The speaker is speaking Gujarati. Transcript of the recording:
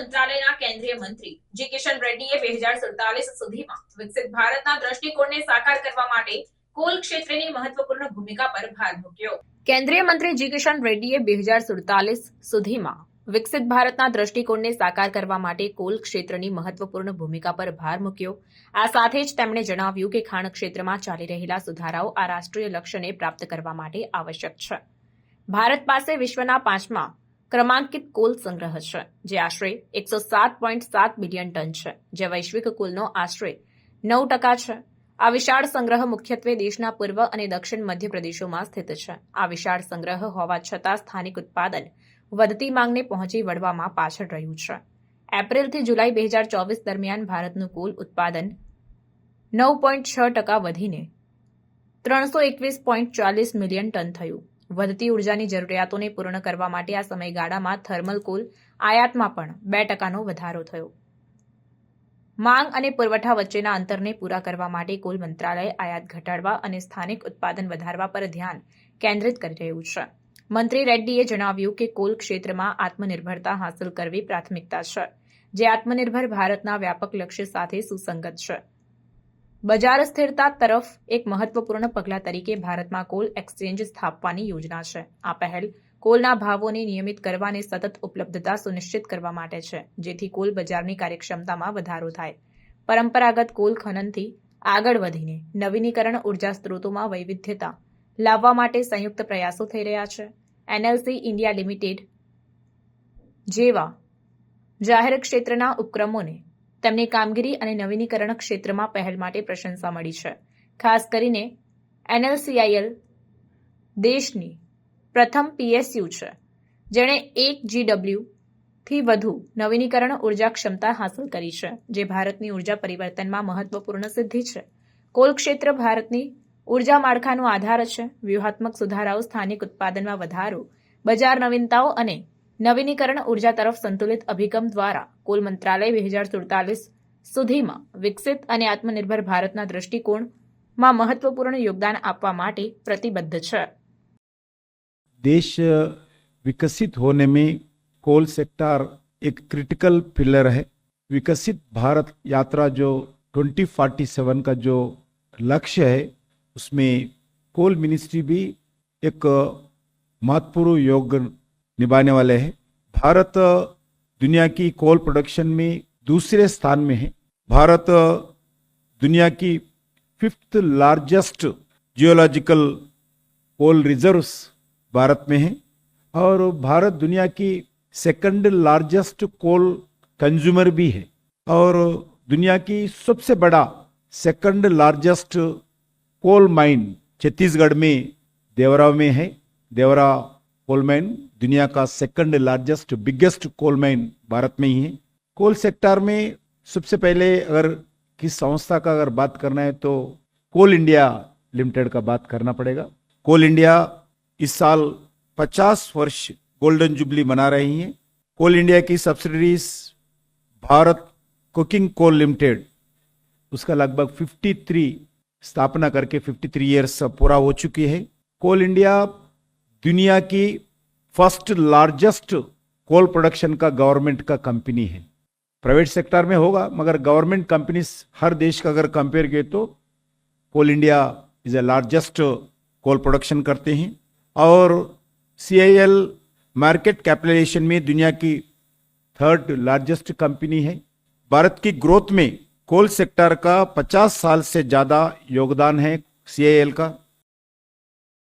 મંત્રાલયના કેન્દ્રીય મંત્રી જી કિશન રેડ્ડીએ બે હજાર સુડતાલીસ સુધીમાં વિકસિત ભારતના દ્રષ્ટિકોણને સાકાર કરવા માટે કોલ ક્ષેત્રની મહત્વપૂર્ણ ભૂમિકા પર ભાર મૂક્યો. કેન્દ્રીય મંત્રી જી કિશન રેડ્ડીએ બે હજાર સુડતાલીસ સુધીમાં વિકસિત ભારતના દ્રષ્ટિકોણને સાકાર કરવા માટે કોલ ક્ષેત્રની મહત્વપૂર્ણ ભૂમિકા પર ભાર મૂક્યો. આ સાથે જ તેમણે જણાવ્યું કે ખાણ ક્ષેત્રમાં ચાલી રહેલા સુધારાઓ આ રાષ્ટ્રીય લક્ષ્યને પ્રાપ્ત કરવા માટે આવશ્યક છે. ભારત પાસે વિશ્વના પાંચમા ક્રમાંકિત કુલ સંગ્રહ છે, જે આશરે એકસો સાત પોઈન્ટ સાત બિલિયન ટન છે, જે વૈશ્વિક કુલનો આશરે નવ ટકા છે. આ વિશાળ સંગ્રહ મુખ્યત્વે દેશના પૂર્વ અને દક્ષિણ મધ્ય પ્રદેશોમાં સ્થિત છે. આ વિશાળ સંગ્રહ હોવા છતાં સ્થાનિક ઉત્પાદન વધતી માંગને પહોંચી વળવામાં પાછળ રહ્યું છે. એપ્રિલથી જુલાઈ બે હજાર ચોવીસ દરમિયાન ભારતનું કુલ ઉત્પાદન નવ પોઈન્ટ છ ટકા વધીને ત્રણસો એકવીસ પોઈન્ટ ચાલીસ મિલિયન ટન થયું. વધતી ઉર્જાની જરૂરિયાતોને પૂર્ણ કરવા માટે આ સમયગાળામાં થર્મલ કોલ આયાતમાં પણ બે ટકાનો વધારો થયો. માંગ અને પુરવઠા વચ્ચેના અંતરને પૂરા કરવા માટે કોલ મંત્રાલય આયાત ઘટાડવા અને સ્થાનિક ઉત્પાદન વધારવા પર ધ્યાન કેન્દ્રિત કરી રહ્યું છે. મંત્રી રેડ્ડીએ જણાવ્યું કે કોલ ક્ષેત્રમાં આત્મનિર્ભરતા હાંસલ કરવી પ્રાથમિકતા છે, જે આત્મનિર્ભર ભારતના વ્યાપક લક્ષ્ય સાથે સુસંગત છે. બજાર સ્થિરતા તરફ એક મહત્વપૂર્ણ પગલા તરીકે ભારતમાં કોલ એક્સચેન્જ સ્થાપવાની યોજના છે. આ પહેલ કોલના ભાવોને નિયમિત કરવા અને સતત ઉપલબ્ધતા સુનિશ્ચિત કરવા માટે છે, જેથી કોલ બજારની કાર્યક્ષમતામાં વધારો થાય. પરંપરાગત કોલ ખનનથી આગળ વધીને નવીનીકરણ ઊર્જા સ્ત્રોતોમાં વૈવિધ્યતા લાવવા માટે સંયુક્ત પ્રયાસો થઈ રહ્યા છે. એનએલસી ઇન્ડિયા લિમિટેડ જેવા જાહેર ક્ષેત્રના ઉપક્રમોને તેમની કામગીરી અને નવીનીકરણ ક્ષેત્રમાં પહેલ માટે પ્રશંસા મળી છે. ખાસ કરીને એનએલસીઆઈએલ દેશની પ્રથમ પીએસયુ છે. જેણે એક જીડબલ્યુથી વધુ નવીનીકરણ ઊર્જા ક્ષમતા હાંસલ કરી છે, જે ભારતની ઊર્જા પરિવર્તનમાં મહત્વપૂર્ણ સિદ્ધિ છે. કોલ ક્ષેત્ર ભારતની ઊર્જા માળખાનો આધાર છે. વ્યૂહાત્મક સુધારાઓ સ્થાનિક ઉત્પાદનમાં વધારો, બજાર નવીનતાઓ અને નવીનીકરણ ઉર્જા તરફ સંતુલિત અભિગમ દ્વારા કોલ મંત્રાલય બે હજાર સુડતાલીસ સુધીમાં વિકસિત અને આત્મનિર્ભર ભારતના દ્રષ્ટિકોણમાં મહત્વપૂર્ણ યોગદાન આપવા માટે પ્રતિબદ્ધ છે देश विकसित होने में कोल सेक्टर एक क्रिटिकल पिलर है विकसित भारत यात्रा जो 2047 का जो लक्ष्य है उसमें कोल मिनिस्ट्री भी एक महत्वपूर्ण योग निभाने वाले हैं। भारत दुनिया की कोल प्रोडक्शन में दूसरे स्थान में है। भारत दुनिया की fifth largest geological coal reserves Bharat में है और भारत दुनिया की सेकंड लार्जेस्ट कोल कंज्यूमर भी है और दुनिया की सबसे बड़ा second largest coal mine Chhattisgarh में, देवरा में है। देवरा कोल माइन दुनिया का second largest biggest coal mine Bharat में ही है। कोल सेक्टर में सबसे पहले अगर किस संस्था का अगर बात करना है तो कोल इंडिया लिमिटेड का बात करना पड़ेगा। कोल इंडिया इस साल 50 वर्ष गोल्डन जुबली मना रही हैं। कोल इंडिया की subsidiaries Bharat coking coal limited उसका लगभग 53 स्थापना करके 53 इयर्स पूरा हो चुकी है। कोल इंडिया दुनिया की फ़र्स्ट लार्जेस्ट कोल प्रोडक्शन का गवर्नमेंट का कंपनी है। प्राइवेट सेक्टर में होगा, मगर गवर्नमेंट कंपनीज़ हर देश का अगर कंपेयर किए तो Coal India is a largest coal production करते हैं। और सी मार्केट कैपिटलाइजेशन में दुनिया की थर्ड लार्जेस्ट कंपनी है। भारत की ग्रोथ में कोल सेक्टर का 50 साल से ज़्यादा योगदान है सी का।